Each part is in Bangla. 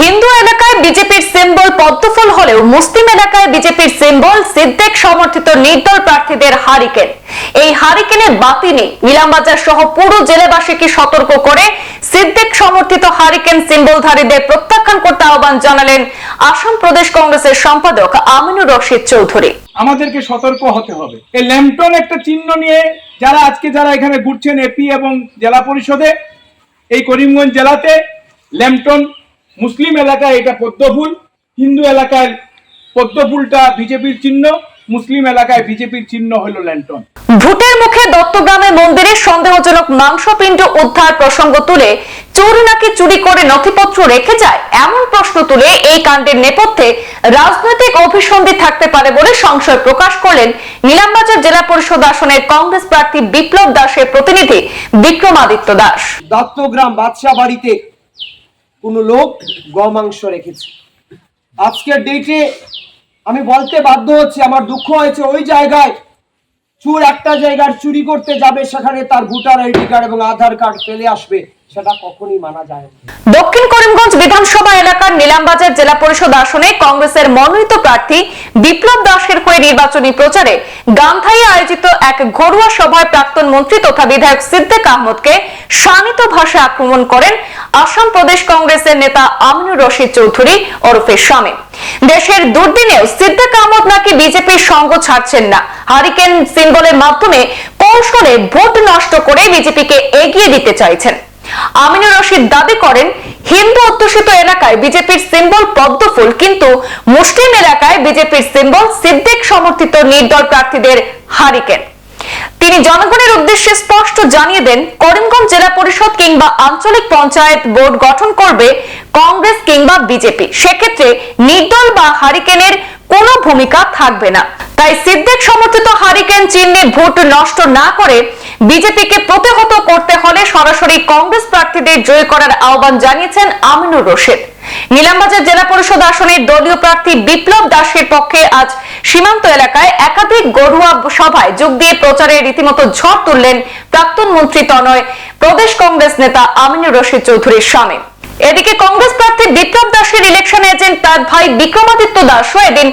হিন্দু এলাকায় বিজেপির সিম্বল পদ্মফুল হলেও মুসলিম এলাকায় বিজেপির সিম্বল সিদ্দেক সমর্থিত নির্দল প্রার্থীদের হারিকেন। এই হারিকেনের বাতি নেই। ইলামবাজার সহ পুরো জেলাবাসীকে সতর্ক করে সিদ্দেক সমর্থিত হারিকেন সিম্বলধারীদের প্রত্যাখ্যান করতে আহ্বান জানালেন আসাম প্রদেশ কংগ্রেসের সম্পাদক আমিনুর রশিদ চৌধুরী। আমাদেরকে সতর্ক হতে হবে। এই ল্যাম্পটন একটা চিহ্ন নিয়ে যারা আজকে যারা এখানে ঘুরছেন এপি এবং জেলা পরিষদে, এই করিমগঞ্জ জেলাতে ল্যাম্পটন মুসলিম এলাকায় এটা পদ্মফুল হিন্দু এলাকায় পদ্মফুলটা বিজেপির চিহ্ন মুসলিম এলাকায় বিজেপির চিহ্ন হলো ল্যান্টন ভোটের মুখে দত্তগ্রামে মন্দিরে সন্দেহজনক মাংসপিণ্ড উদ্ধার প্রসঙ্গ তুলে চোর নাকি চুরি করে নথিপত্র রেখে যায় এমন প্রশ্ন তুলে এই কাণ্ডের নেপথ্যে রাজনৈতিক অভিসন্ধি থাকতে পারে বলে সংশয় প্রকাশ করলেন নীলামবাজার জেলা পরিষদ আসনের কংগ্রেস প্রার্থী বিপ্লব দাসের প্রতিনিধি বিক্রমাদিত্য দাস। দত্তগ্রাম বাদশাহ বাড়িতে কোনো লোক গমাংস রেখেছে। আজকের ডেটে আমি বলতে বাধ্য হচ্ছি, আমার দুঃখ হয়েছে ওই জায়গায় চুর একটা জায়গার চুরি করতে যাবে, সেখানে তার ভোটার আইডি কার্ড এবং আধার কার্ড ফেলে আসবে। সেটা দক্ষিণ করিমগঞ্জ বিধানসভা এলাকার জেলা পরিষদ আসনে কংগ্রেসের মনোনীত প্রার্থী বিপ্লব দাসের হয়ে নির্বাচনী প্রচারে গান্ধাই আয়োজিত এক সভায় প্রাক্তন মন্ত্রী তথা বিধায়ক সিদ্দিক আহমদকে শানিত ভাষায় আক্রমণ করেন আসাম প্রদেশ কংগ্রেসের নেতা আমিনুর রশিদ চৌধুরী ওরফে শামীম। দেশের দুর্দিনেও সিদ্দিক আহমদ নাকি বিজেপির সঙ্গ ছাড়ছেন না। হারিকেন সিম্বলের মাধ্যমে কৌশলে ভোট নষ্ট করে বিজেপিকে এগিয়ে দিতে চাইছেন। আমিনুর রশিদ দাবি করেন, হিন্দু অধ্যুষিত এলাকায় বিজেপির সিম্বল পদ্মফুল কিন্তু মুসলিম এলাকায় বিজেপির সিম্বল সিদ্দিক সমর্থিত নির্দল প্রার্থীদের হারিকেন। তিনি জনগণের উদ্দেশ্যে স্পষ্ট জানিয়ে দেন, করিমগঞ্জ জেলা পরিষদ কিংবা আঞ্চলিক পঞ্চায়েত বোর্ড গঠন করবে কংগ্রেস কিংবা বিজেপি। সেক্ষেত্রে নির্দল বা হারিকেনের কোনো ভূমিকা থাকবে না। তাই সিদ্দিক সমর্থিত হারিকেন চিহ্নে ভোট নষ্ট না করে বিজেপিকে প্রতিহত করতে হলে সরাসরি কংগ্রেস প্রার্থীদের জয় করার আহ্বান জানিয়েছেন আমিনুর রশিদ। নীলামবাজার জেলা পরিষদ আসনের দলীয় প্রার্থী বিপ্লব দাসের পক্ষে আজ সীমান্ত এলাকায় একাধিক গড়ুয়া সভায় যোগ দিয়ে প্রচারে রীতিমতো ঝড় তুললেন প্রাক্তন মন্ত্রী তনয়, প্রদেশ কংগ্রেস নেতা আমিনুর রশিদ চৌধুরীর স্বামী। এদিকে কংগ্রেস প্রার্থী বিপ্লব দাসের ইলেকশন এজেন্ট তার ভাই বিক্রমাদিত্য দাসও এদিন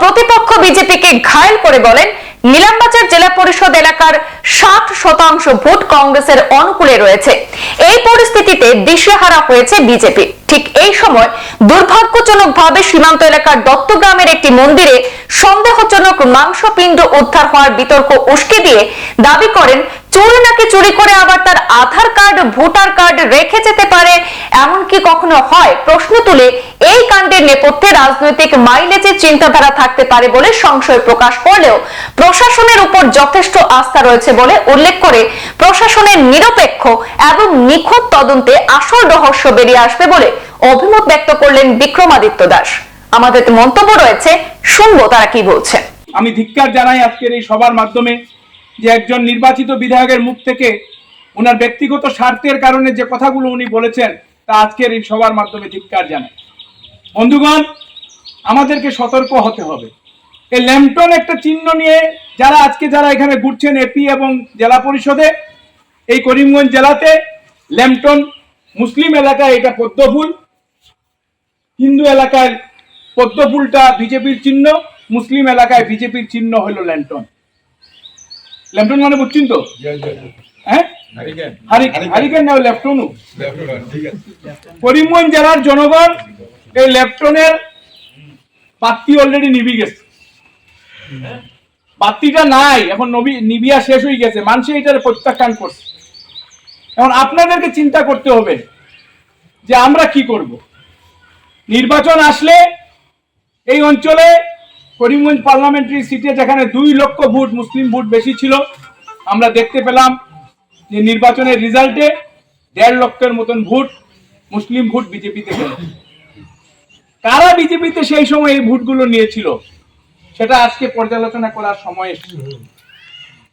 প্রতিপক্ষ বিজেপিকে ঘায়েল করে বলেন নীলামবাজার জেলা পরিষদ এলাকার ষাট শতাংশ ভোট কংগ্রেসের অনুকূলে রয়েছে। এই পরিস্থিতিতে দিশেহারা হয়েছে বিজেপি। ঠিক এই সময় দুর্ভাগ্যজনক ভাবে সীমান্ত এলাকার দত্তগ্রামের একটি মন্দিরে সন্দেহজনক মাংসপিণ্ড উদ্ধার হওয়ার বিতর্ক উস্কে দিয়ে দাবি করেন, চোর নাকি চুরি করে আবার তার আধার কার্ড, ভোটার কার্ড রেখে যেতে পারে এমন কি কখনো হয়? প্রশ্ন তুলে এই কাণ্ডের নেপথ্যে রাজনৈতিক মাইলেজের চিন্তাধারা থাকতে পারে বলে সংশয় প্রকাশ করলেও প্রশাসনের উপর যথেষ্ট আস্থা রয়েছে বলে উল্লেখ করে প্রশাসনের নিরপেক্ষ এবং নিখুঁত তদন্তে আসল রহস্য বেরিয়ে আসবে বলে অভিমত ব্যক্ত করলেন বিক্রমাদিত্য দাস। আমাদের মন্তব্য রয়েছে, শুনব তারা কি বলছেন আমি ধিক্কার জানাই আজকের এই সবার মাধ্যমে যে একজন নির্বাচিত বিধায়কের মুখ থেকে ওনার ব্যক্তিগত স্বার্থের কারণে যে কথাগুলো উনি বলেছেন, তা আজকের এই সবার মাধ্যমে ধিক্কার জানাই। বন্ধুগণ, আমাদেরকে সতর্ক হতে হবে। এই ল্যাম্পটন একটা চিহ্ন নিয়ে যারা আজকে যারা এখানে ঘুরছেন এপি এবং জেলা পরিষদে, এই করিমগঞ্জ জেলাতে ল্যাম্পটন মুসলিম এলাকায় এটা পদ্মফুল, হিন্দু এলাকায় পদ্মফুলটা বিজেপির চিহ্ন মুসলিম এলাকায় বিজেপির চিহ্ন হলো ল্যান্টন। ল্যান্টন মানে বুঝছেন তো? হ্যাঁ? হারিকেন না ল্যাপটনও করিমগঞ্জ জেলার জনগণ এই ল্যাপটনের বাতি অলরেডি নিবি গেছে। বাতিটা নাই এখন নবী নিবিয়া শেষ হয়ে গেছে। মানুষে এটার প্রত্যাখ্যান করছে। এখন আপনাদেরকে চিন্তা করতে হবে যে আমরা কি করব? নির্বাচন আসলে এই অঞ্চলে করিমগঞ্জ পার্লামেন্টারি সিটে যেখানে দুই লক্ষ ভোট, মুসলিম ভোট বেশি ছিল, আমরা দেখতে পেলাম যে নির্বাচনের রেজাল্টে দেড় লক্ষের মতন ভোট মুসলিম ভোট বিজেপিতে গেল কারা বিজেপিতে সেই সময় এই ভোটগুলো নিয়েছিল, সেটা আজকে পর্যালোচনা করার সময় এসেছে।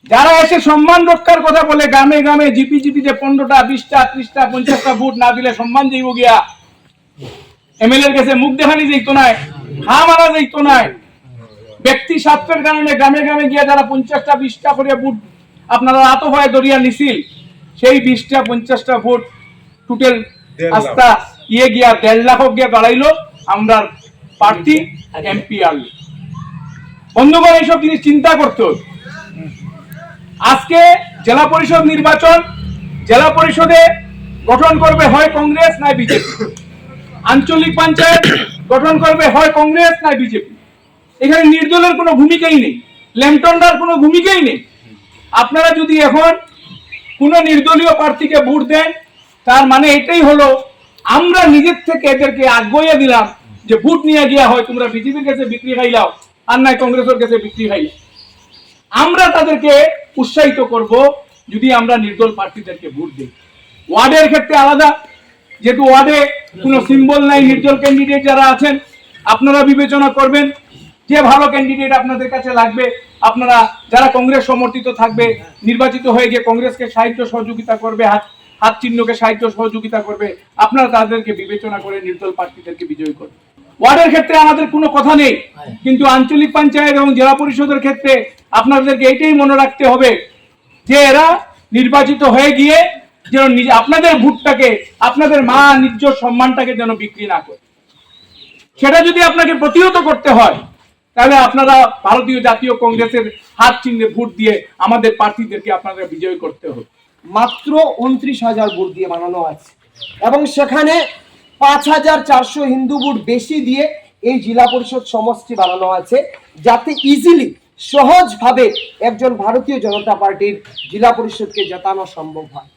যারা এসে সম্মান রক্ষার কথা বলে গ্রামে গ্রামে জিপি জিপিতে পনেরোটা, বিশটা, ত্রিশটা, পঞ্চাশটা ভোট না দিলে সম্মান যাইব গিয়া। এমএলএর কাছে মুখ দেখানি যাইতো নাই হা মারা যাইতো নাই। ব্যক্তি স্বার্থের কারণে গ্রামে গ্রামে গিয়া যারা পঞ্চাশটা বিশটা করে আপনারা আত ভয়ে দরিয়া নিছিল সেই বিশটা পঞ্চাশটা ভোট টোটাল আস্থা ইয়ে গিয়া দেড় লাখ গিয়া দাঁড়াইলো আমরা প্রার্থী এমপি আনলো এইসব জিনিস চিন্তা করতে হবে। আজকে জেলা পরিষদ নির্বাচন জেলা পরিষদে গঠন করবে হয় কংগ্রেস না বিজেপি। আঞ্চলিক পঞ্চায়েত গঠন করবে হয় কংগ্রেস না বিজেপি। এখানে নির্দলের কোনো ভূমিকাই নেই ল্যামটন্ডার কোনো ভূমিকাই নেই। আপনারা যদি এখন কোন নির্দলীয় প্রার্থীকে ভোট দেন, তার মানে এটাই হলো, আমরা নিজের থেকে এদেরকে আগ্রহে দিলাম যে ভোট নিয়ে গিয়া হয়, তোমরা বিজেপির কাছে বিক্রি খাইলাও আর নাই কংগ্রেসের কাছে বিক্রি খাইলাও আমরা তাদেরকে উৎসাহিত করব যদি আমরা নির্দল প্রার্থীদেরকে ভোট দিই। ওয়ার্ডের ক্ষেত্রে আলাদা যেহেতু ওয়ার্ডে কোনো সিম্বল নাই নির্দল ক্যান্ডিডেট যারা আছেন, আপনারা বিবেচনা করবেন যে ভালো ক্যান্ডিডেট আপনাদের কাছে লাগবে। আপনারা যারা কংগ্রেস সমর্থিত থাকবে, নির্বাচিত হয়ে গিয়ে কংগ্রেসকে সাহিত্য সহযোগিতা করবে, হাত হাত চিহ্নকে সাহিত্য সহযোগিতা করবে, আপনারা তাদেরকে বিবেচনা করে নির্দল প্রার্থীদেরকে বিজয়ী করবে ওয়ার্ডের ক্ষেত্রে আমাদের কোনো কথা নেই, কিন্তু আঞ্চলিক পঞ্চায়েত এবং জেলা পরিষদের ক্ষেত্রে আপনাদেরকে এটাই মনে রাখতে হবে যে এরা নির্বাচিত হয়ে গিয়ে যেন নিজে আপনাদের ভোটটাকে, আপনাদের মা নিজ সম্মানটাকে যেন বিক্রি না করে। সেটা যদি আপনাকে প্রতিহত করতে হয়, তাহলে আপনারা ভারতীয় জাতীয় কংগ্রেসের হাত চিহ্নে ভোট দিয়ে আমাদের প্রার্থীদেরকে আপনাদের বিজয় করতে হবে। মাত্র উনত্রিশ হাজার ভোট দিয়ে বানানো আছে। এবং সেখানে পাঁচ হাজার চারশো হিন্দু ভোট বেশি দিয়ে এই জেলা পরিষদ সমষ্টি বানানো আছে, যাতে ইজিলি সহজভাবে একজন ভারতীয় জনতা পার্টির জেলা পরিষদকে জেতানো সম্ভব হয়।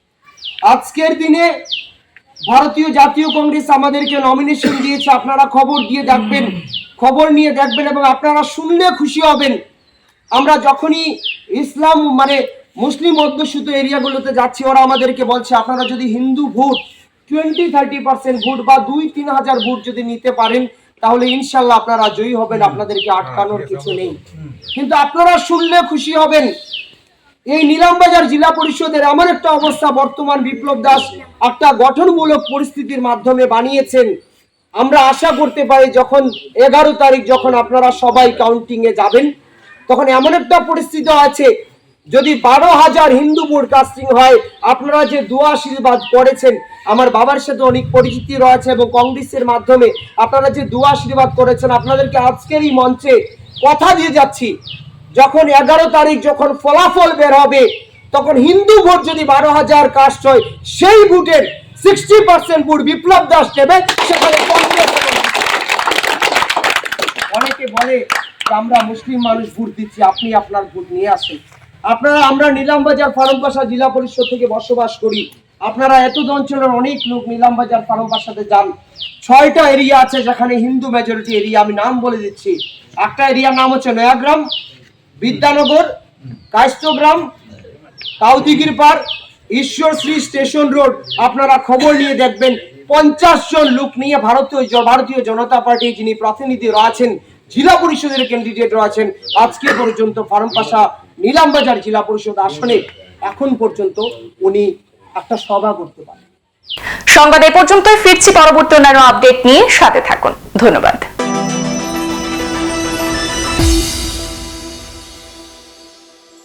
আজকের দিনে ভারতীয় জাতীয় কংগ্রেস আমাদেরকে নমিনেশন দিয়েছে আপনারা খবর দিয়ে দেখবেন খবর নিয়ে দেখবেন এবং আপনারা শুনলে খুশি হবেন। আমরা যখনই ইসলাম মানে মুসলিম অধ্যুষিত এরিয়াগুলোতে যাচ্ছি ওরা আমাদেরকে বলছে আপনারা যদি Hindu vote twenty thirty percent vote বা দুই তিন হাজার ভোট যদি নিতে পারেন তাহলে ইনশাল্লাহ আপনারা জয়ী হবেন আপনাদেরকে আটকানোর কিছু নেই। কিন্তু আপনারা শুনলে খুশি হবেন। এই নিলামবাজার জেলা পরিষদের এমন একটা অবস্থা বর্তমান বিপ্লব দাস একটা গঠনমূলক পরিস্থিতির মাধ্যমে বানিয়েছেন। আমরা আশা করতে পারি যখন এগারো তারিখ যখন আপনারা সবাই কাউন্টিং এ যাবেন, তখন এমন একটা পরিস্থিতি আছে, যদি বারো হাজার হিন্দু বোর্ড কাস্টিং হয়, আপনারা যে দোয়া আশীর্বাদ করেছেন, আমার বাবার সাথে অনেক পরিচিতি রয়েছে এবং কংগ্রেসের মাধ্যমে আপনারা যে দোয়া আশীর্বাদ করেছেন, আপনাদেরকে আজকের এই মঞ্চে কথা দিয়ে যাচ্ছি। যখন এগারো তারিখ যখন ফলাফল বের হবে, তখন হিন্দু ভোট যদি বারো হাজার কাস্ট হয়, সেই ভোটের sixty percent vote Biplab Das নেবে সেখানে অনেকে বলে আমরা মুসলিম মানুষ ভোট দিচ্ছি, আপনি আপনার ভোট নিয়ে আসেন। আপনারা, আমরা নিলামবাজার ফার্মবাসা জেলা পরিষদ থেকে বসবাস করি। আপনারা এত অঞ্চলের অনেক লোক নিলামবাজার ফার্মবাসাতে যান। ছয়টা এরিয়া আছে যেখানে হিন্দু মেজরিটি এরিয়া, আমি নাম বলে দিচ্ছি। একটা এরিয়ার নাম হচ্ছে নয়াগ্রাম বিদ্যানগর কায়স্থগ্রাম কাউদিগির ঈশ্বর শ্রী স্টেশন রোড। আপনারা খবর নিয়ে দেখবেন, পঞ্চাশ জন লোক নিয়ে ভারতীয় ভারতীয় জনতা পার্টি যিনি প্রতিনিধি রয়েছেন, জেলা পরিষদের ক্যান্ডিডেট রয়েছেন, আজকে পর্যন্ত ফার্মপাশা নিলামবাজার জেলা পরিষদ আসনে এখন পর্যন্ত উনি একটা সভা করতে পারেন। সংবাদ এ পর্যন্তই, ফিরছি পরবর্তী অন্যান্য আপডেট নিয়ে, সাথে থাকুন। ধন্যবাদ।